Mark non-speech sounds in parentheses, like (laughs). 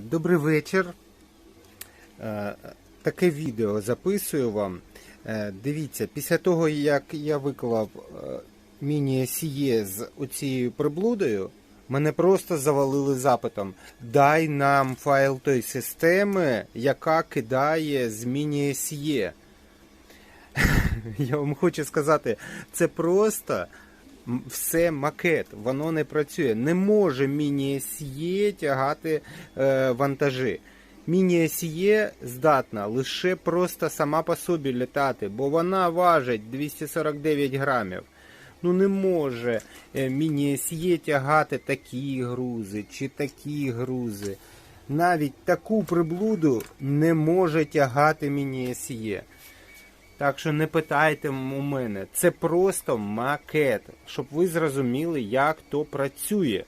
Добрий вечір. Е, Таке відео записую вам. Е, Дивіться, після того, як я виклав е, міні-сіє з оцією приблудою, мене просто завалили запитом. Дай нам файл тої системи, яка кидає з міні-сіє. (laughs) Я вам хочу сказати, це просто все макет, воно не працює. Не може міні-сіє тягати е, вантажі. Міні-сіє здатна лише просто сама по собі літати, бо вона важить 249 грамів. Ну не може е, міні-сіє тягати такі грузи чи такі грузи. Навіть таку приблуду не може тягати міні-сіє. Так що не питайте у мене, це просто макет, щоб ви зрозуміли, як то працює.